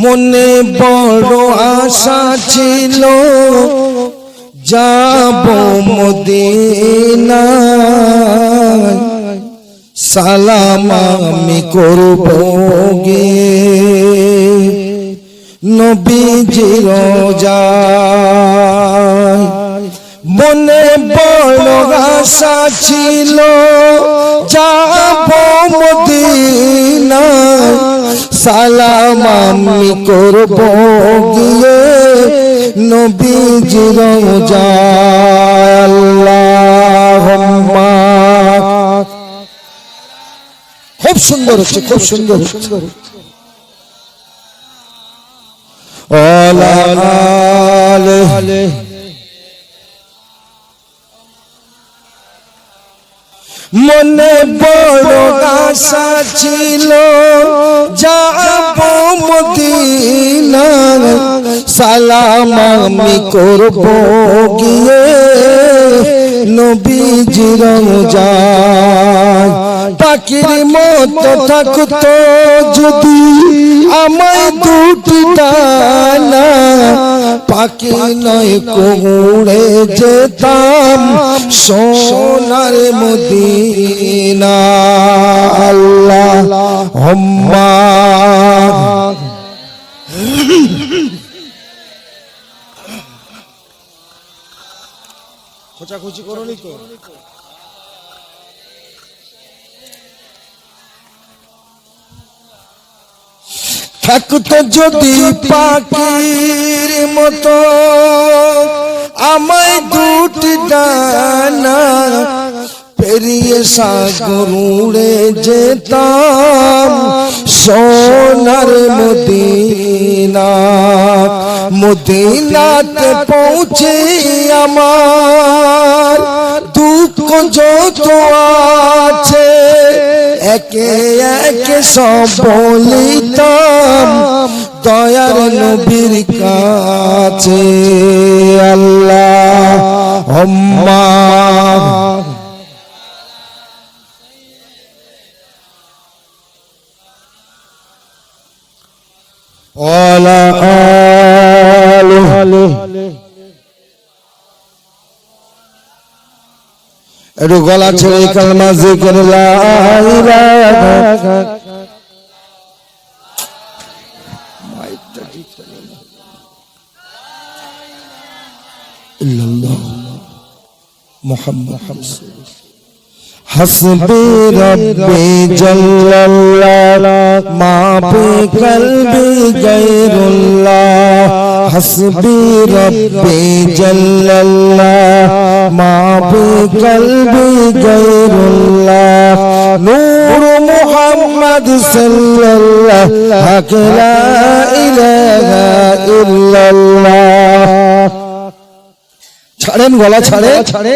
মনে বড় আশা ছিল, যাব মদিনা সালাম আমি করব গে। নবীজির যায় মনে বড় আশা ছিল, যাব মদিনা সালাম আমি করব গিয়ে নবীজির আল্লাহুম্মা। খুব সুন্দর হচ্ছে খুব সুন্দর হচ্ছে। ওলা আলে। মনে বড় আশা ছিল, যাব মদিনা সালাম আমি করব গিয়ে। নবীজির যায় পাখির মতো থাকতো যদি আমায় দুটি ডানা পাখি নয় কুড়ে যেতাম। সোনার মদিনা আল্লাহ হম্মা। খোঁচাখুচি করনি তো? থাকতো যদি পাখির মতো আমায় দুটি ডানা পেরিয়ে সাগর উড়ে যেতাম, সোনার মদিনা। মদিনাতে পৌঁছে আমার দুঃখ যত আছে, একে একে সব বলিতাম, দয়ার নবীর কাছে। আল্লাহ হম্মা ওলা আলে একটু গলা ছেড়ে কালমা জিকির ইল্লাল্লাহ محمد حسبي ربي جل الله ما بقلبي غير الله حسبي ربي جل الله ما بقلبي غير الله نور محمد صلى الله لا إله إلا الله ছাড়েন গলা ছাড়ে ছাড়ে